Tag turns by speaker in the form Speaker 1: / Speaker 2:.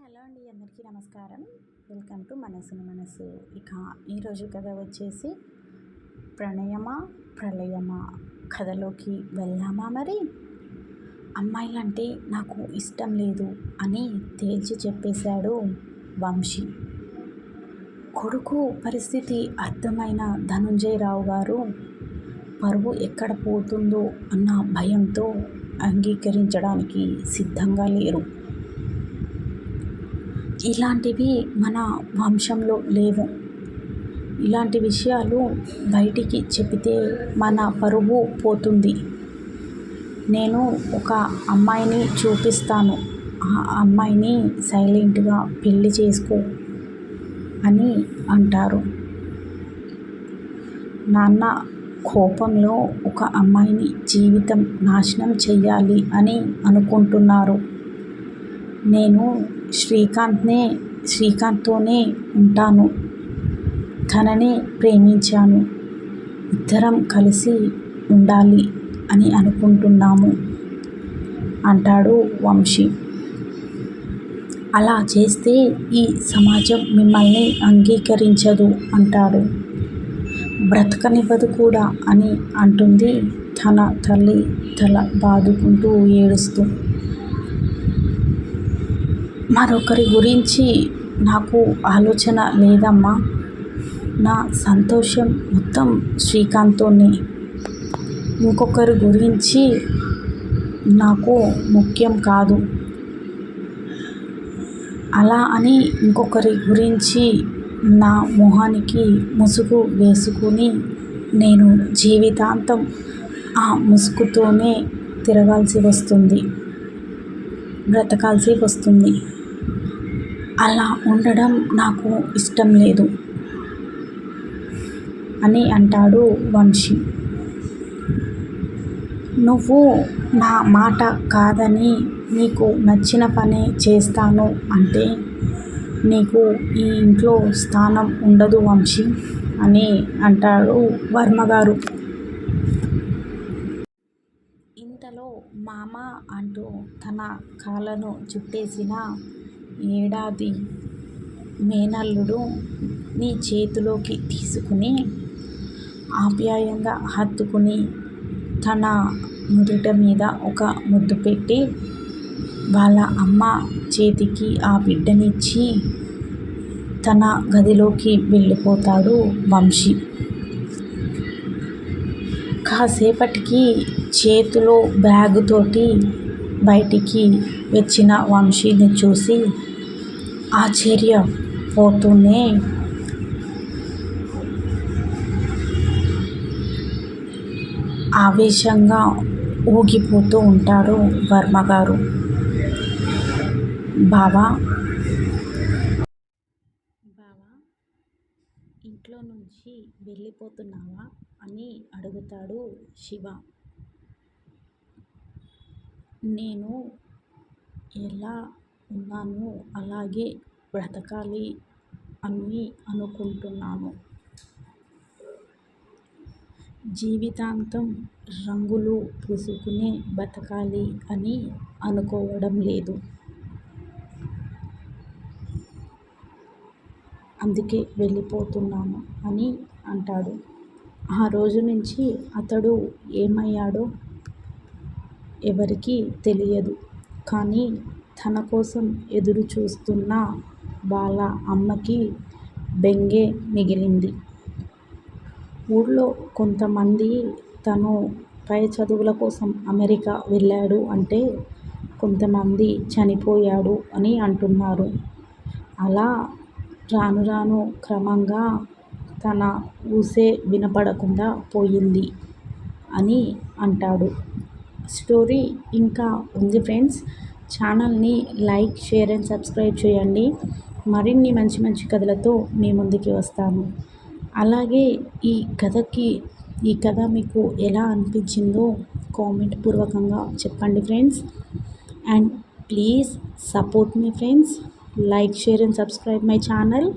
Speaker 1: Hello అండి అందరికీ నమస్కారం. వెల్కమ్ టు మనసుని మనసు. ఇక ఈరోజు కథ వచ్చేసి ప్రణయమా ప్రళయమా? కథలోకి వెళ్దామా మరి? అమ్మాయిలంటే నాకు ఇష్టం లేదు అని తేల్చి చెప్పేశాడు వంశీ. కొడుకు పరిస్థితి అర్థమైన ధనుంజయరావు గారు పరువు ఎక్కడ పోతుందో అన్న భయంతో అంగీకరించడానికి సిద్ధంగా లేరు. ఇలాంటివి మన వంశంలో లేవు. ఇలాంటి విషయాలు బయటికి చెబితే మన పరువు పోతుంది. నేను ఒక అమ్మాయిని చూపిస్తాను. ఆ అమ్మాయిని సైలెంట్గా పెళ్ళి చేసుకో అని అంటారు. నాన్న కోపంలో ఒక అమ్మాయిని జీవితం నాశనం చెయ్యాలి అని అనుకుంటున్నారు. నేను శ్రీకాంత్నే శ్రీకాంత్తోనే ఉంటాను. తననే ప్రేమించాను. ఇద్దరం కలిసి ఉండాలి అని అనుకుంటున్నాము అంటాడు వంశీ. అలా చేస్తే ఈ సమాజం మిమ్మల్ని అంగీకరించదు అంటాడు. బ్రతకనివ్వదు కూడా అని అంటుంది తన తల్లి తల బాదుకుంటూ ఏడుస్తూ. మరొకరి గురించి నాకు ఆలోచన లేదమ్మా. నా సంతోషం మొత్తం శ్రీకాంత్తోనే. ఇంకొకరి గురించి నాకు ముఖ్యం కాదు. అలా అని ఇంకొకరి గురించి నా మొహానికి ముసుగు వేసుకుని నేను జీవితాంతం ఆ ముసుగుతోనే తిరగాల్సి వస్తుంది బ్రతకాల్సి వస్తుంది. అలా ఉండడం నాకు ఇష్టం లేదు అని అంటాడు వంశీ. నువ్వు నా మాట కాదని నీకు నచ్చిన పని చేస్తాను అంటే నీకు ఈ ఇంట్లో స్థానం ఉండదు వంశీ అని అంటాడు వర్మగారు. ఇంతలో మామ అంటూ తన కాళ్ళను చుట్టేసిన ఏడాది మేనల్లుడు నీ చేతిలోకి తీసుకుని ఆప్యాయంగా హత్తుకుని తన నుదుట మీద ఒక ముద్దు పెట్టి వాళ్ళ అమ్మ చేతికి ఆ బిడ్డనిచ్చి తన గదిలోకి వెళ్ళిపోతాడు వంశీ. కాసేపటికి చేతిలో బ్యాగుతోటి బయటికి వచ్చిన వంశీని చూసి ఆశ్చర్యపోతూనే ఆవేశంగా ఊగిపోతూ ఉంటారు వర్మగారు బావా బావా ఇంట్లో నుంచి వెళ్ళిపోతున్నావా అని అడుగుతాడు శివ. నేను ఎలా ఉన్నాను అలాగే బ్రతకాలి అని అనుకుంటున్నాను. జీవితాంతం రంగులు పూసుకునే బతకాలి అని అనుకోవడం లేదు. అందుకే వెళ్ళిపోతున్నాను అని అంటాడు. ఆ రోజు నుంచి అతడు ఏమయ్యాడో ఎవరికీ తెలియదు. కానీ తన కోసం ఎదురు చూస్తున్న వాళ్ళ అమ్మకి బెంగే మిగిలింది. ఊళ్ళో కొంతమంది తను పై చదువుల కోసం అమెరికా వెళ్ళాడు అంటే కొంతమంది చనిపోయాడు అని అంటున్నారు. అలా రాను రాను క్రమంగా తన ఊసే వినపడకుండా పోయింది అని అంటాడు. స్టోరీ ఇంకా ఉంది ఫ్రెండ్స్. ఛానల్ని లైక్ షేర్ అండ్ సబ్స్క్రైబ్ చేయండి. మరిన్ని మంచి మంచి కథలతో మీ ముందుకి వస్తాను. అలాగే ఈ కథకి ఈ కథ మీకు ఎలా అనిపించిందో కామెంట్ పూర్వకంగా చెప్పండి ఫ్రెండ్స్. అండ్ ప్లీజ్ సపోర్ట్ మీ friends. Like share and subscribe my channel.